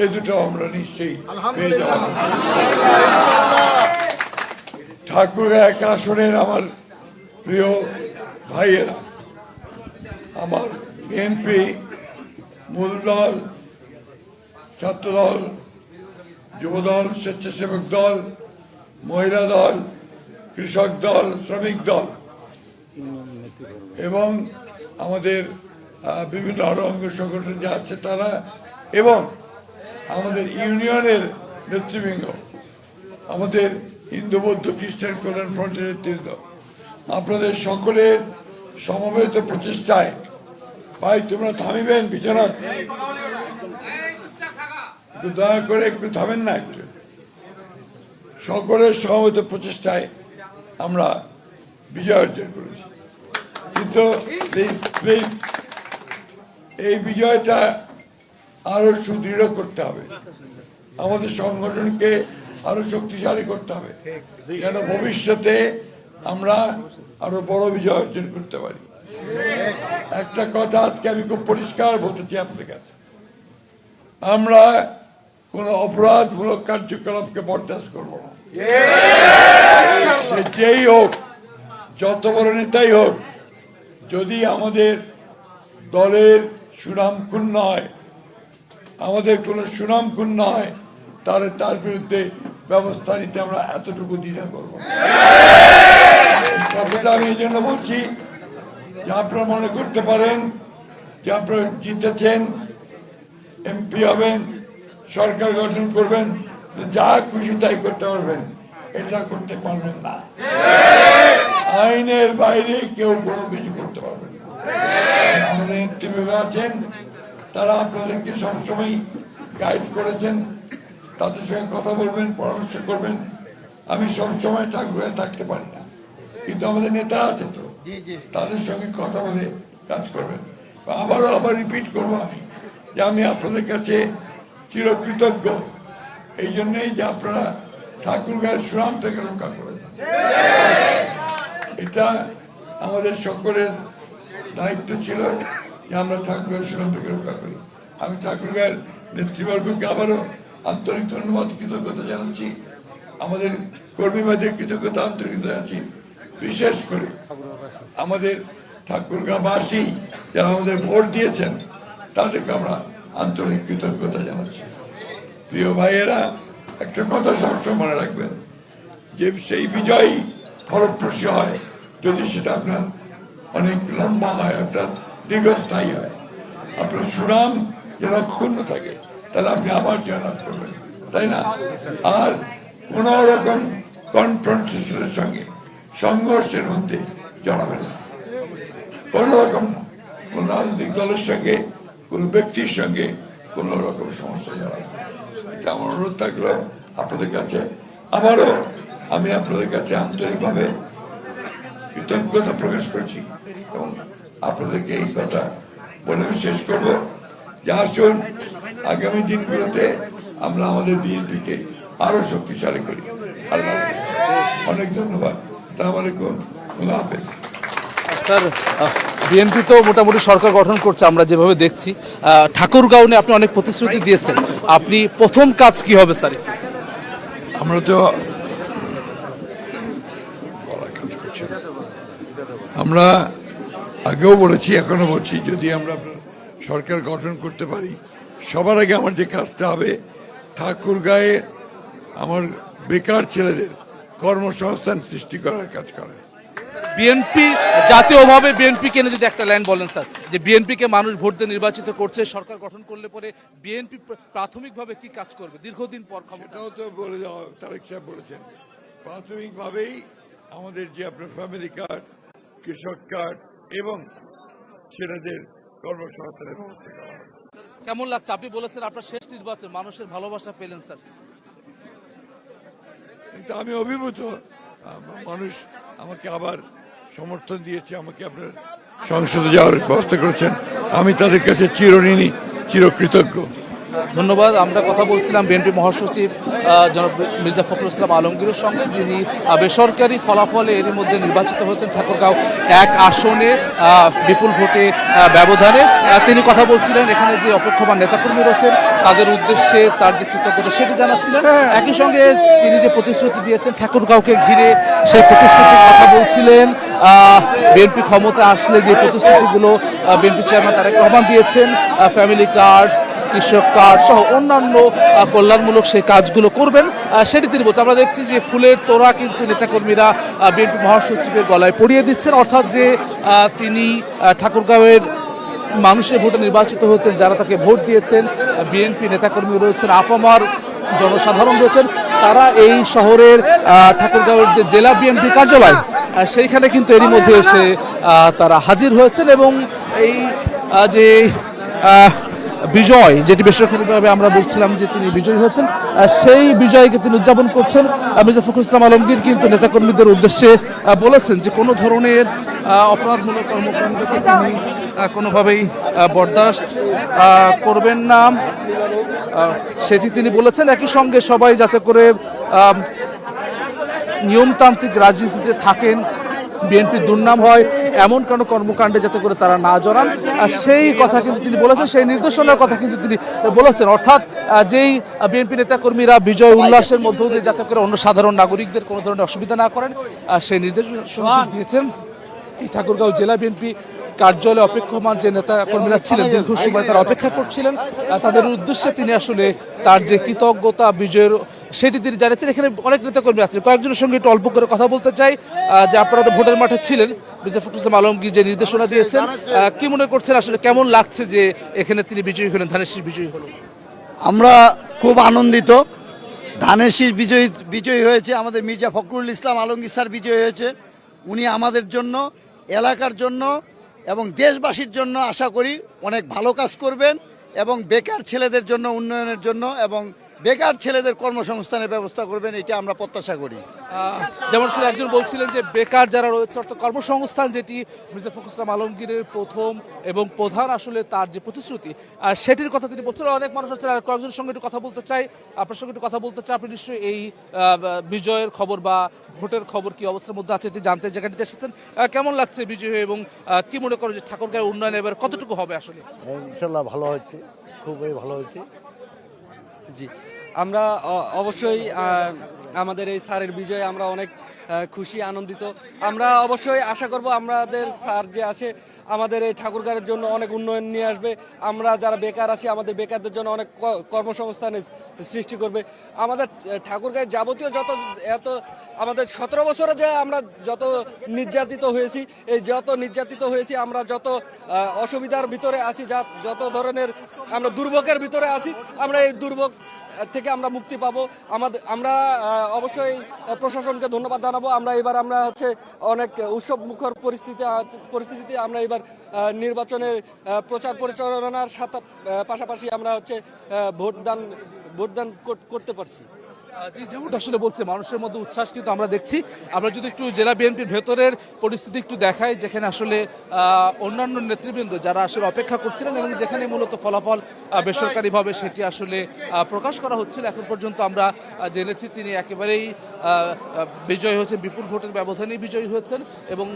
সে দুটো আমরা নিশ্চয়ই পেয়ে যাব। ঠাকুর এক আসনের আমার প্রিয় ভাইয়েরা আমার বিএনপি মূল দল ছাত্রদল যুবদল স্বেচ্ছাসেবক দল মহিলা দল কৃষক দল শ্রমিক দল এবং আমাদের বিভিন্ন আরও অঙ্গ সংগঠন যা আছে তারা এবং আমাদের ইউনিয়নের নেতৃবৃন্দ, আমাদের হিন্দু বৌদ্ধ খ্রিস্টান কল্যাণ ফ্রন্টের নেতৃত্ব আপনাদের সকলের সমবেত প্রচেষ্টায় ভাই, তোমরা থামিবেন বিছানাথ একটু দয়া করে একটু থামেন না একটু। সকলের সমবেত প্রচেষ্টায় আমরা বিজয় অর্জন করেছি। কিন্তু এই বিজয়টা আরও সুদৃঢ় করতে হবে। আমাদের সংগঠনকে আরও শক্তিশালী করতে হবে। যেন ভবিষ্যতে আমরা আরও বড় বিজয় অর্জন করতে পারি। একটা কথা আজকে আমি খুব পরিষ্কার বলতে চাই আপনাদের কাছে। আমরা কোন অপরাধমূলক কার্যকলাপকে বরদাস্ত করব না। যেই হোক, যত বড় নেতাই হোক, যদি আমাদের দলের সুনাম ক্ষুণ্ণ হয় আমাদের কোনো সুনাম ক্ষুণ্ণ হয় তাহলে তার বিরুদ্ধে ব্যবস্থা নিতে আমরা এতটুকু দ্বিধা করব। আমি এই জন্য বলছি, যে আপনারা মনে করতে পারেন যে আপনারা জিতেছেন, এমপি হবেন, সরকার গঠন করবেন যা খুশি তাই করতে পারবেন, এটা করতে পারবেন না। আইনের বাইরে কেউ কোনো কিছু করতে পারবেন না। আমাদের নেতৃবৃন্দ আছেন তারা আপনাদেরকে সবসময় গাইড করেছেন। তাদের সঙ্গে কথা বলবেন পরামর্শ করবেন। আমি সবসময় ঠাকুরে থাকতে পারি না। কিন্তু আমাদের নেতা আছে তো। তাদের সঙ্গে কথা বলে কাজ করবেন। আবারও আবার রিপিট করব আমি যে আমি আপনাদের কাছে চিরকৃতজ্ঞ। এই জন্যই যে আপনারা ঠাকুর গায়ের থেকে রক্ষা করেছেন। এটা আমাদের সকলের দায়িত্ব ছিল। যে আমরা ঠাকুরের সুনামটাকে রক্ষা করি। আমি ঠাকুর গায়ের নেতৃবর্গকে আবারও আন্তরিক ধন্যবাদ, কৃতজ্ঞতা জানাচ্ছি। আমাদের কর্মী কর্মীবাদের কৃতজ্ঞতা আন্তরিকতা জানাচ্ছি। বিশেষ করে আমাদের ঠাকুরগাঁবাসী যারা আমাদের ভোট দিয়েছেন, তাদেরকে আমরা আন্তরিক কৃতজ্ঞতা জানাচ্ছি। প্রিয় ভাইয়েরা, একটা কথা সবসময় মনে রাখবেন, যে সেই বিজয়ী ফলপ্রসূ হয় যদি সেটা আপনার অনেক লম্বা হয়, অর্থাৎ দীর্ঘস্থায়ী হয়। আপনার সুনাম যেন অক্ষুণ্ণ থাকে, তাহলে আপনি আবার জয়লাভ করবেন, তাই না? আর কোন রকম কনফ্রন্টেশনের সঙ্গে সংঘর্ষের মধ্যে জড়াবেন না। কোন রকম না, কোন রাজনৈতিক দলের সঙ্গে, কোন ব্যক্তির সঙ্গে কোন রকম সমস্যা জড়াবেন। এটা আমার অনুরোধ থাকল আপনাদের কাছে। আবারও আমি আপনাদের কাছে আন্তরিকভাবে কৃতজ্ঞতা প্রকাশ করছি এবং আপনাদেরকে এই কথা বলে আমি শেষ করব। যে আসুন আগামী দিনগুলোতে আমরা আমাদের বিএনপিকে আরও শক্তিশালী করি। আল্লাহ। অনেক ধন্যবাদ। সালাম আলাইকুম। হাফেজ। স্যার বিএনপি তো মোটামুটি সরকার গঠন করছে আমরা যেভাবে দেখছি আহ, ঠাকুরগাঁও আপনি অনেক প্রতিশ্রুতি দিয়েছেন। আপনি প্রথম কাজ কি হবে স্যার? আমরা তো। আমরা আগেও বলেছি এখনও বলছি যদি আমরা সরকার গঠন করতে পারি সবার আগে আমার যে কাজটা হবে ঠাকুর গায়ে আমার বেকার ছেলেদের কর্মসংস্থান সৃষ্টি করার কাজ করে। বিএনপি জাতীয়ভাবে বিএনপি কেনে যদি একটা লাইন বলেন স্যার যে বিএনপিকে মানুষ ভোট দিয়ে নির্বাচিত করছে সরকার গঠন করলে পরে বিএনপি প্রাথমিকভাবে কি কাজ করবে? দীর্ঘদিন পর এটাও তো বলে দেওয়া তারেক সাহেব বলেছেন। প্রাথমিকভাবেই আমাদের যে আপনার ফ্যামিলি কার্ড কৃষক কার্ড এবং ছেলেদের কর্মসংস্থানের ব্যবস্থা করা হবে। কেমন লাগছে? আপনি বলেছেন আপনার শেষ নির্বাচন মানুষের ভালোবাসা পেলেন স্যার। কিন্তু আমি অভিভূত মানুষ আমাকে আবার সমর্থন দিয়েছে আমাকে আপনার সংসদে যাওয়ার ব্যবস্থা করেছেন। আমি তাদের কাছে চিরঋণী চিরকৃতজ্ঞ। ধন্যবাদ। আমরা কথা বলছিলাম বিএনপি মহাসচিব জনাব মির্জা ফখরুল ইসলাম আলমগীরের সঙ্গে, যিনি বেসরকারি ফলাফলে এরই মধ্যে নির্বাচিত হয়েছেন ঠাকুরগাঁও এক আসনে বিপুল ভোটে ব্যবধানে। তিনি কথা বলছিলেন, এখানে যে অপেক্ষমান নেতাকর্মী রয়েছেন, তাদের উদ্দেশ্যে তার যে কৃতজ্ঞতা সেটি জানাচ্ছিলেন। একই সঙ্গে তিনি যে প্রতিশ্রুতি দিয়েছেন ঠাকুরগাঁওকে ঘিরে, সেই প্রতিশ্রুতির কথা বলছিলেন। বিএনপি ক্ষমতা আসলে যে প্রতিশ্রুতিগুলো বিএনপি চেয়ারম্যান তারেক রহমান দিয়েছেন ফ্যামিলি কার্ড কৃষক কার্ড সহ অন্যান্য কল্যাণমূলক সেই কাজগুলো করবেন। সেটি তিনি বলছেন, আমরা দেখছি যে ফুলের তোড়া কিন্তু নেতাকর্মীরা বিএনপি মহাসচিবের গলায় পরিয়ে দিচ্ছেন। অর্থাৎ যে তিনি ঠাকুরগাঁওয়ের মানুষের ভোটে নির্বাচিত হয়েছেন, যারা তাকে ভোট দিয়েছেন বিএনপি নেতাকর্মী রয়েছেন, আপামার জনসাধারণ রয়েছেন, তারা এই শহরের ঠাকুরগাঁওয়ের যে জেলা বিএনপি কার্যালয় সেইখানে কিন্তু এরই মধ্যে এসে তারা হাজির হয়েছেন এবং এই যে বিজয়, যেটি বেসরকারিভাবে আমরা বলছিলাম যে তিনি বিজয়ী হয়েছেন সেই বিজয়কে তিনি উদযাপন করছেন। মির্জা ফখরুল ইসলাম আলমগীর কিন্তু নেতাকর্মীদের উদ্দেশ্যে বলেছেন যে কোনো ধরনের অপরাধমূলক কর্মকাণ্ডকে তিনি কোনোভাবেই বরদাস্ত করবেন না। সেটি তিনি বলেছেন। একই সঙ্গে সবাই যাতে করে নিয়মতান্ত্রিক রাজনীতিতে থাকেন, বিএনপির দুর্নাম হয় এমন কোনো কর্মকাণ্ডে যাতে করে তারা না জড়ান। সেই কথা কিন্তু তিনি বলেছেন, সেই নির্দেশনার কথা কিন্তু তিনি বলেছেন। অর্থাৎ যেই বিএনপি নেতাকর্মীরা বিজয় উল্লাসের মধ্য দিয়ে যাতে করে অন্য সাধারণ নাগরিকদের কোনো ধরনের অসুবিধা না করেন সেই নির্দেশনা দিয়েছেন। এই ঠাকুরগাঁও জেলা বিএনপি কার্যালয়ে অপেক্ষমান যে নেতা কর্মীরা ছিলেন, দীর্ঘ সময় তারা অপেক্ষা করছিলেন তাদের উদ্দেশ্যে তিনি আসলে তার যে কৃতজ্ঞতা, বিজয়ের, সেটি তিনি জানিয়েছেন। এখানে অনেক নেতা কর্মী আছেন। কয়েকজনের সঙ্গে একটু অল্প করে কথা বলতে চাই। যে আপনারা তো ভোটের মাঠে ছিলেন, মির্জা ফখরুল ইসলাম আলমগীর যে নির্দেশনা দিয়েছেন কি মনে করছেন আসলে কেমন লাগছে যে এখানে তিনি বিজয়ী হলেন ধানের শীষ বিজয়ী হলেন? আমরা খুব আনন্দিত। ধানের শীষ বিজয়ী বিজয়ী হয়েছে আমাদের মির্জা ফখরুল ইসলাম আলমগীর স্যার বিজয়ী হয়েছে। উনি আমাদের জন্য, এলাকার জন্য এবং দেশবাসীর জন্য আশা করি অনেক ভালো কাজ করবেন এবং বেকার ছেলেদের জন্য, উন্নয়নের জন্য এবং বেকার ছেলেদের কর্মসংস্থানের ব্যবস্থা করবেন এটা আমরা প্রত্যাশা করি। যেমন আসলে একজন বলছিলেন যে বেকার যারা রয়েছে অর্থাৎ কর্মসংস্থান যেটি মির্জা ফখরুল ইসলাম আলমগীরের প্রথম এবং প্রধান আসলে তার যে প্রতিশ্রুতি আর সেটির কথা তিনি বলছেন। অনেক মানুষ আছেন আর কয়েকজনের সঙ্গে একটু কথা বলতে চাই। আপনার সঙ্গে একটু কথা বলতে চাই আপনি নিশ্চয়ই এই বিজয়ের খবর বা ভোটের খবর কি অবস্থার মধ্যে আছে এটি জানতে জায়গাটিতে এসেছেন। কেমন লাগছে বিজয় এবং কি মনে করেন যে ঠাকুরগাঁয়ের উন্নয়ন এবার কতটুকু হবে আসলে? ইনশাল্লাহ ভালো হচ্ছে খুবই ভালো হচ্ছে। জি। আমরা অবশ্যই আমাদের এই স্যারের বিজয়ে আমরা অনেক খুশি, আনন্দিত। আমরা অবশ্যই আশা করব আমাদের স্যার যে আছে আমাদের এই ঠাকুরগাঁয়ের জন্য অনেক উন্নয়ন নিয়ে আসবে। আমরা যারা বেকার আছি, আমাদের বেকারদের জন্য অনেক কর্মসংস্থানের সৃষ্টি করবে। আমাদের ঠাকুরগাঁয়ের যাবতীয় যত এত আমাদের সতেরো বছরে যে আমরা যত নির্যাতিত হয়েছি, এই যত নির্যাতিত হয়েছি, আমরা যত অসুবিধার ভিতরে আছি, যা যত ধরনের আমরা দুর্ভোগের ভিতরে আছি, আমরা এই দুর্ভোগ থেকে আমরা মুক্তি পাবো। আমাদের, আমরা অবশ্যই প্রশাসনকে ধন্যবাদ জানাব। আমরা এবার, আমরা হচ্ছে অনেক উৎসব মুখর পরিস্থিতি পরিস্থিতিতে আমরা এবার নির্বাচনের প্রচার পরিচালনার সাথে পাশাপাশি আমরা হচ্ছে ভোটদান ভোটদান কর- করতে পারছি। জি, যেমনটা আসলে বলছে, মানুষের মধ্যে উচ্ছ্বাস কিন্তু আমরা দেখছি। আমরা যদি একটু জেলা বিএনপির ভেতরের পরিস্থিতি একটু দেখাই, যেখানে আসলে অন্যান্য নেতৃবৃন্দ যারা আসলে অপেক্ষা করছিলেন এবং যেখানে মূলত ফলাফল বেসরকারিভাবে সেটি আসলে প্রকাশ করা হচ্ছিল, এখন পর্যন্ত আমরা জেনেছি তিনি একেবারেই বিজয়ী হয়েছেন, বিপুল ভোটের ব্যবধানেই বিজয়ী হয়েছেন এবং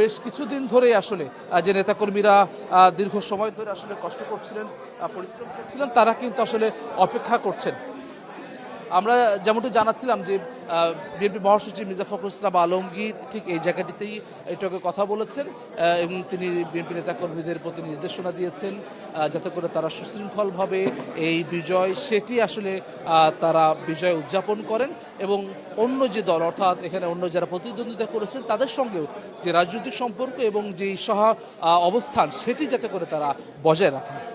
বেশ কিছুদিন ধরেই আসলে যে নেতাকর্মীরা দীর্ঘ সময় ধরে আসলে কষ্ট করছিলেন পরিশ্রম করছিলেন, তারা কিন্তু আসলে অপেক্ষা করছেন। আমরা যেমনটি জানাচ্ছিলাম যে বিএনপি মহাসচিব মির্জা ফখরুল ইসলাম আলমগীর ঠিক এই জায়গাটিতেই এটাকে কথা বলেছেন এবং তিনি বিএনপি নেতাকর্মীদের প্রতি নির্দেশনা দিয়েছেন যাতে করে তারা সুশৃঙ্খলভাবে এই বিজয়, সেটি আসলে তারা বিজয় উদযাপন করেন এবং অন্য যে দল, অর্থাৎ এখানে অন্য যারা প্রতিদ্বন্দ্বিতা করেছেন, তাদের সঙ্গেও যে রাজনৈতিক সম্পর্ক এবং যেই সহা অবস্থান, সেটি যাতে করে তারা বজায় রাখেন।